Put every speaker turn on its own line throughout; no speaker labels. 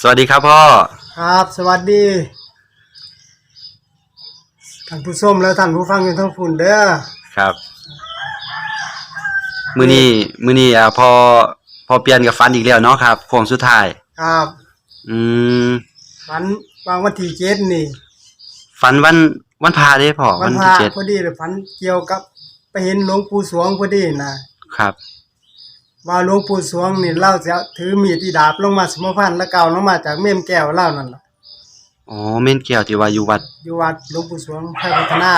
สวัสดีครับพ่อ
ครับ สวัสดีท่านผู้ชมและท่านผู้ฟังอยู่ทั้งฝุ่นเด้อ
ครับ มือนี้มือนี้อ่าพอพอเปลี่ยนกับฟันอีกแล้วเนาะครับโค้งสุดท้าย
ครับ
อืม
ฝันวางวันที่เจ็ดนี่
ฟันวันวันพาเด้พ่อ
วั
วันน
พ
ที่
ระ
เจ็ด
พอดีเลยฝันเกี่ยวกับ ไปเห็นหลวงปู่สวงพอดีนะครับ ว่าหลวงปู่สวงนี่เล่าจะถือมีดที่ดาบลงมาสมพันธ์แล้วเก่าลงมาจากเมี่ยมแก้วเล่านั่นล่ะ
อ๋อเม่นเกี่ยวที่ว่าอยู่วัด
อยู่วัดหลวงปู่สวงไทยพัฒนา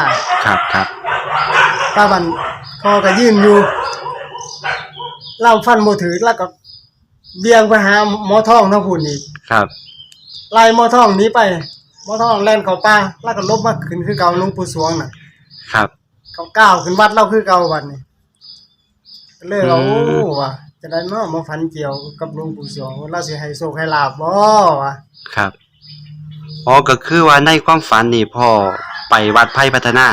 ครับครับ
ป้าบันคอก็ยืนอยู่เล่าฟันโมถือแล้วก็เบี่ยงไปหาหมอทองทั้งพุ่นอีก
ครับ
ไล่หมอทองหนี้ไปหมอทองแล่นเข้าป่าแล้วก็ลบมาขึ้นคือเก่าหลวงปู่สวงน่ะ
ครับ
เขาก้าวขึ้นวัดเราคือเก่าบัดนี้ ก็เลยว่า
อื
โอ้
ม
ว่ะจะได้เนาะมาฝันเกี่ยวกับหลวงปู่สวงว่าเราสิให้โชคให้ลาบบ่ว่ะ
ครับอ๋อก็คือว่าในความฝันนี่พ่อไปวัดไผ่พัฒนา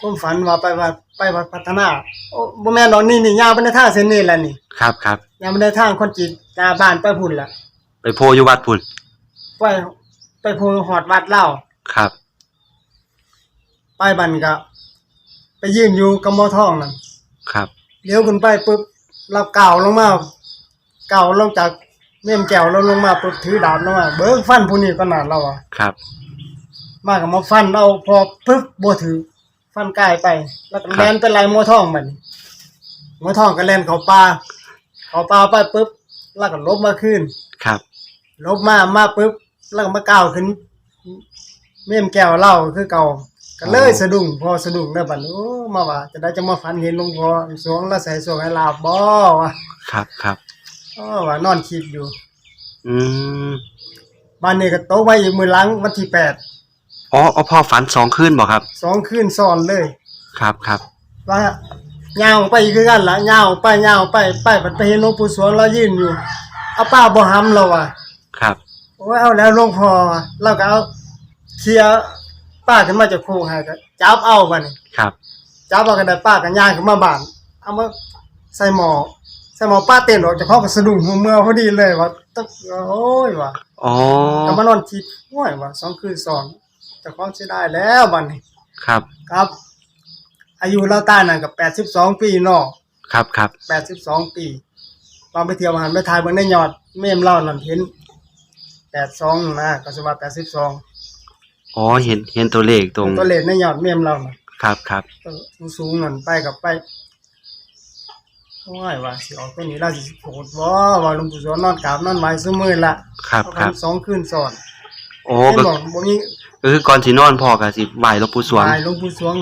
ผมฝันว่าไปวัดไปวัดพัฒนาโอ้บ่แม่นดอกนี่นี่ย่างไปในทางเส้นนี้แหละนี่
ครับครับ
ย่างไปในทางคนจีนหน้าบ้านไปพุ่นล่ะ
ไปโพอยู่วัดพุ่น
ไปไปโพหอดวัดเล่า
ครับ
ไปบันก็ไปยืนอยู่กับหมอทองนั่น
ครับ
เลี้ยวขึ้นไปปุ๊บเราเก่าวลงมาเก่าวลงจากเมี่ยมแก้วเราลงมาปุ๊บถือดาบลงมาเบิกฟันผู้นี้ก็นานเราอะ
ครับ
มากับมาฟันเอาพอปึ๊บบ่ถือ ฟันกายไป แล้วก็แล่นไปไล่หมอทองมันหมอทองก็แล่นเข้าป่าเข้าป่าไปปุ๊บแล้วก็ลบมาขึ้น
ครับ
ลบมามาปุ๊บแล้วก็มาก้าวขึ้น เมี่ยมแก้วเล่าคือเก่า ก็เลยสะดุ้งพอสะดุ้งได้อบัดนี้โอ้มาว่าจะได้จะมาฝันเห็นหลวงพ่อสวงแล้วใส่สวงให้ลาบบ่วะ
ครับครับ
อ๋อว่านอนคิดอยู่
อืม
บ้านนี้ก็โตะไว้อีกมือหลังวันที่แปด
อ๋ออ๋อพ่อฝันสองคืนบ่ครับ
สองคืนซ้อนเลย
ครับครับ
ว่าย่างไปอีกคือกันละย่างไปย่างไปไปไปไปเห็นหลวงปู่สวงเรายืนอยู่เอาป้าบ่หำเราอะ
ครับ
โอ้ยเอาแล้วหลวงพ่อเราก็เอาเคลียร์ ป้าขึ้นมาจากโคงให้ก็จับเอาบัดนี้
ครับ
จับเอากันได้ป้ากันย่างขึ้นมาบ้านเอามาใส่หม้อใส่หม้อป้าเต้นออกจากห้องก็สะดุ้งหัวเมื่อพอดีเลยว่าตึ๊กโอ้ยว่ะ
อ๋อ
ก็มานอนคิดโอ้ยว่ะสองคืนสองเจะของสิได้แล้วบัดนี้
ครับ
ครับ อายุเราตายนั่นกับแปดสิบสองปีเนาะ
ครับครับ
แปดสิบสองปีตอนไปเที่ยวหันไปถ่ายเบิ่งในยอด เมมเล่านั่นเห็นแปดสองนะก็สิว่าแปดสิบสอง
อ๋อเห็นเห็นตัวเลขตรง
ตัวเลขในยอดเมมเล่านั่น
ครับครับ
ตัวสูงๆนั่นไปกับไปโอ้ยว่าสิออกตัวนี้เราสิโผดบ่ว่าหลวงปู่สวงนอนกราบนอนไหว้ซุมื้อละ
ครับ
เอา
ครับ
ทำสองคืนซ้อน
โอ้
เห็น
ก็
บอกบ่มี
ก็คือก่อนสินอนพ่อก็สิไหว้หลวงปู่สวง
ไหว้หลวงปู่สวง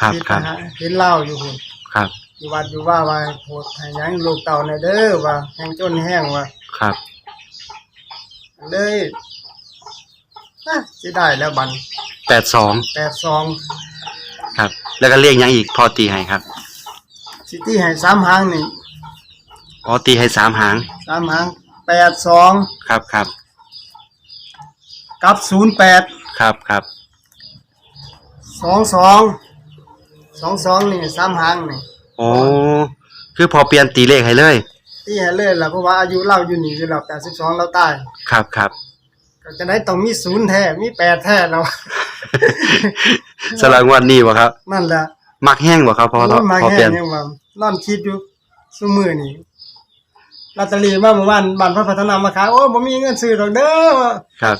ครับ
คิด
ครับ
นะฮะเห็นเล่าอยู่พุ่น
ครับ
อยู่วัดอยู่ว่าว่าโหดให้หยังลูกเต่าในเด้อว่าแห้งจนแห้งว่า
ครับ
เลย อะสิได้แล้วบัน
แปดสอง
แปดสอง
ครับ แล้วก็เลขหยังอีกพอตีให้ครับ
สิที่ให้สามหางนี่
อ๋อตีให้สามหาง
สามหางแปดสอง
ครับครับ
กับศูนย์แปด
ครับครับ
สองสองสองสองนี่สามหางนี่
โอ้คือพอเปลี่ยนตีเลขให้เลย
ที่ให้เลยล่ะเพราะว่าอายุเราอยู่นี่อยู่แล้วแปดสิบสองเราตาย
ครับครับ
ก็ จะได้ต้องมีศูนย์แท้มีแปดแท้แล้ว
สำหรับงวันนี้บ่ครับ
นั่นแหละ
มักแห้งบ่ครับพอ
โอ้ยมา
พอ
แห้
เปลี่ยน
งยังว่านอนคิดอยู่ซุมือนี่ลอตเตอรี่มาเมื่อวานบ้านพระพัฒนามาขายโอ้บ่มีเงินซื้อดอกเด้อ
ครับ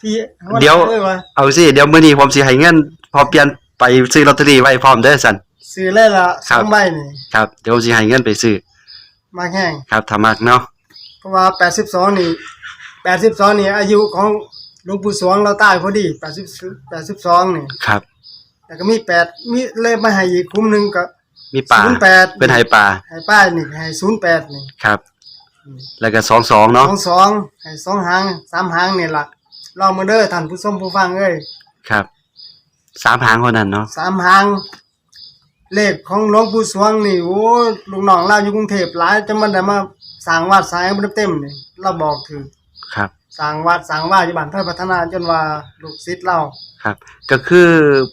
พี่
เดี๋ยว
อ้ว่า
เอาสิเดี๋ยวมื้อนี้ผมสิให้เงินพอเปลี่ยนไปซื้อลอตเตอรี่ไว้พร้อมเด้อสัน
ซื้อเลยละ
ครั
ส
บ
องใบนี่
ครับเดี๋ยวผมสิให้เงินไปซื้อ
มาแห้ง
ครับถ้ามักเนาะ
เพราะว่าแปดสิบสองนี่ แปดสิบสองนี่อายุของหลวงปู่สวงเราตายพอดีแปดสิบแปดสิบสองนี่
ครับ
แล้วก็มีแปดมีเลยมาให้อีกคุ้มหนึ่งก็
มีป่า
ศูนย์แปด
เป็นไห้ป่า
ให้ป้ายนี่ให้ศูนย์แปดนี่
ครับ แล้วก็สองสอง
ส
เนาะ
องสองให้สองหางสามหางนี่ล่ะลองมาเด้อท่านผู้ชมผู้ฟังเอ้ย
ครับสามหางคนนั้นเนาะ
สามหาง เลขของหลวงปู่สวงนี่โอ้ลูกน้องเราอยู่กรุงเทพหลายจะมันได้มาสร้างวัดสร้างให้มันเต็มนี่เราบอกถือ
ครับ
สร้างวัดสร้างว่าอยู่บ้านเพื่อพัฒนาจนว่าลูกศิษย์เรา
ครับ ก็คือ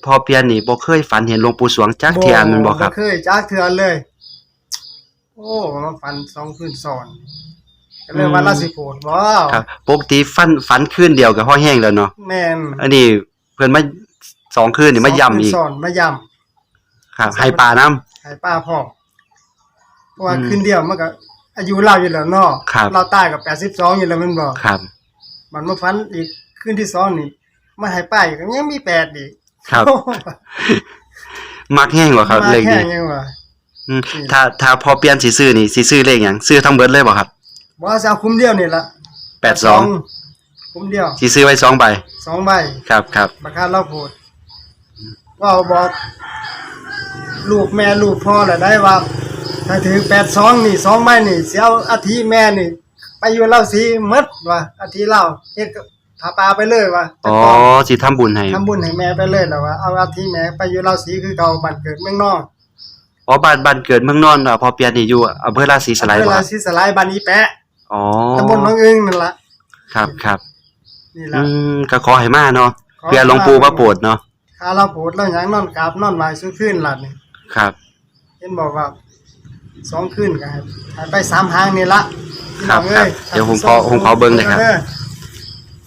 พอเปลี่ยนนี่บ่เคยฝันเห็นหลวงปู่สวงจักเทียนแมันบ่ครับ
เคยจักเทือนเลย โอ้มาฝันสองคืนซ้อนก็เลยว่าเราสิโพดบ่
ครับปกติฟันฝันคืนเดียวกับพ่อแห้งแล้วเนาะ
แม่น
อันนี้เพิ่นมาสองคืนนี่มาย่ำอีก
สอนมาย่ำ
ครับให้ปลาน้ำ
ให้ป้าพ่อเพราะว่า
อืม
คืนเดียวมันก็ อายุเราอยู่แล้วเนาะ
ครับ
เราตายกับ82อยู่แล้วแมันบ่
ครับ
มันมาฝันอีกคืนที่สองนี่มาให้ป้าอีกยังมีแปดอีก
ครับ มักแห้งกว่าครับ
มา
เลข
แค่
นี้
ยังว่า
อืมถ้าถ้าพอเปลี่ยนสิซื้อนี่สิซื้อเลขหยังซื้อทั้งเบิดเลยบ่ครับ
บ่ว่าจะเอาคุ้มเดียวนี่ล่ะ
82
คุ้มเดียว
สิซื้อไว้สองใบ
สองใบ
ครับครับ
บักคาเราโพดว่าบอก ลูกแม่ลูกพ่อแหละได้ว่า ถ้าถึง82นี่สองใบนี่สิเอาอาทิแม่นี่ ไปอยู่เล่าสีหมดว่าอาทิเล่าเฮ็ดกับถาปลาไปเลยว่า
อ๋อสิทำบุญให้
ทำบุญให้แม่ไปเลยแล้วว่าเอาอาทิแม่ไปอยู่เล่าสีคือเก่าบ้านเกิดเมืองนอก
อ๋อบ้านบ้านเกิดเมืองนอนอะพอเปลี่ยนนี่อยู่อำเภอราศีสไลย
เว
บ่ค
ลา
รับ
สิสลายบ้านอีแปะ
อ๋อ
ตำบลหนองอึ้งนั่นล่ะ
ครับครับ
นี่
อื
ล่ะ
มก็ขอให้มาเนาะ
ขอให้มา
เพื่อหลวงปู่มาโปรดเนาะ
ข้าเราโพดแล้วหยังนอนกราบนอนไหว้ซุคืนล่ะนี่
ครับ
เห็นบอกว่า สองคืนก็ให้ให้ไปสามหางนี่ละ
ครับ
พี่น้อง
ครับ
อ้
เดี๋ยวผมขอผมขอเบิ่งหน่อยครับ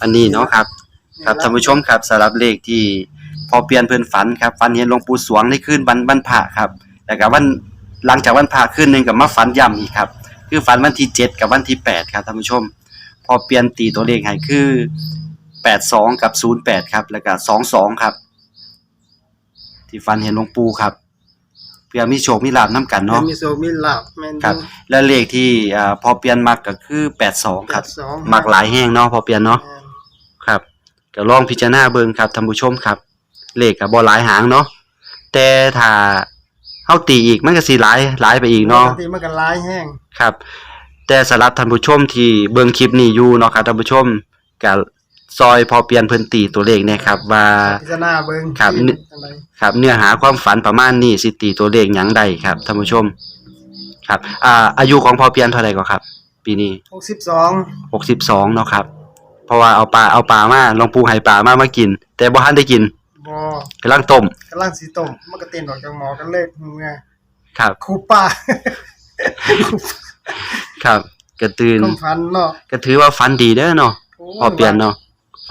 อันนี้เนาะครับ ครับท่านผู้ชมครับสำหรับเลขที่พอเปลี่ยนเพิ่นฝันครับฝันเห็นหลวงปู่สวงในคืนวันวันพระครับแล้วก็วันหลังจากวันพระคืนหนึงก็มาฝันย้ำอีกครับ คือฝันวันที่7กับวันที่8ครับท่านผู้ชม พอเปลี่ยนตีตัวเลขให้คือ82กับ08ครับ แล้วก็22ครับ ที่ฝันเห็นหลวงปู่ครับ เพื่อมีโชคมีลาภนํกัน
เนาะ
เนาะ
มีโซมีลาบแม่น
ครับและเลขที่อ่าพอเปลี่ยนมักก็คือ82ครับ
สอง
มักหลายแห้งเนาะพอเปลี่ยนเนาะครับก็ลองพิจารณาเบิ่งครับท่านผู้ชมครับ เลขก็บ่หลายหางเนาะแต่ถ้าเฮาตีอีกมันก็สิหลายหลายไปอีกเนาะ
ปกติมันก็หลายแห้ง
ครับ แต่สำหรับท่านผู้ชมที่เบิ่งคลิปนี้อยู่เนาะครับท่านผู้ชมก็ ซอยพอเปลี่ยนเพิ่นตีตัวเลขเนี่ยครับว่า
พิจารณาเบิ่ง
ครับ
ที่
นี่
จังได
ครับเนื้อหาความฝันประมาณนี้สิตีตัวเลขหยังได้ครับท่านผู้ชม ครับ อ่า อายุของพอเปลี่ยนเท่าไหร่ก็ครับ ปีนี้
62
62เนาะครับ เพราะว่าเอาปลาเอาปลามาหลวงปู่ให้ปลามามากิน แต่บ่ทันได้กิน
บ่
กำลังต้ม
กำลังสิต้มมันก็เต้นออกจากหมอกันเลยเมื่อ
ครับ
ครูป้า
ครับก็ตื่น
ความฝันเนาะ
ก็ถือว่าฝันดีเด้อเนาะ
โอ้
พอเปลี่ยนเนาะ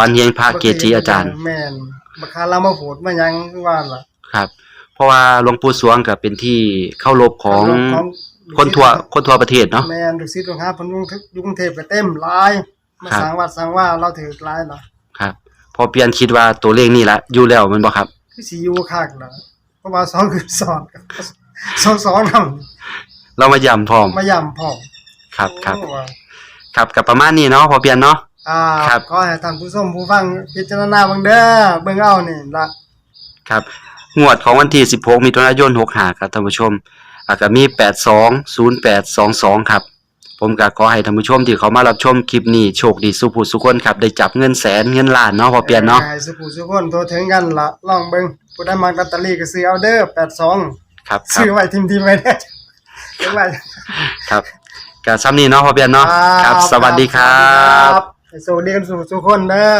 ฝันเฮียงพระเกจิอาจารย์
แม่นบักคาเรามาโพดมาหยังคือว่าล่ะ
ครับ เพราะว่าหลวงปู่สวงก็เป็นที่เคารพของ
ของ
คนทั่วคนทั่วประเทศเนาะ
แม่นลูกศิษย์ลูกหาเพิ่นอยู่กรุงเทพก็เต็มหลายมา
ครับ
สร้างวัดสร้างว่าเราถือหลายเนาะ
ครับ พอเปลี่ยนคิดว่าตัวเลขนี่ละอยู่แล้วแมันบ่ครับ
คือสิอยู่คักเนาะเพราะว่าสองคือสอนกับสองสองนำ
เรามาย้ำพร้อม
มาย่ำพร้อม
ครับครับ
โอ้ว่า
ครับกับประมาณนี้เนาะพอเปลี่ยนเนาะ
อ่า
ครับ
ขอให้ท่านผู้ชมผู้ฟังพิจารณาเบิ่งเด้อเบิ่งเอานี่ล่ะ
ครับงวดของวันที่ 16มิถุนายน65ครับท่านผู้ชมอะก็มี 820822 ครับ ผมก็ขอให้ท่านผู้ชมที่เขามารับชมคลิปนี้โชคดีสุขผู้สุขคนครับ ได้จับเงินแสนเงินล้านเนาะพอเปลี่ยนเนาะ
ให้สุผู้สุคนโทรถึงกันล่ะลองเบิ่งผู้ใดมักลอตเตอรี่ก็ซื้อเอาเด้อ82
ครับครั
ซื้
บ
อไว้ทิมๆไว้เด้อเก็บไว้
ครับก็ซ้ำนี้เนาะพอเปลี่ยนเนาะครับ สวัสดีครับ
ให้โชคดีกันสู่ทุกคนเด้อ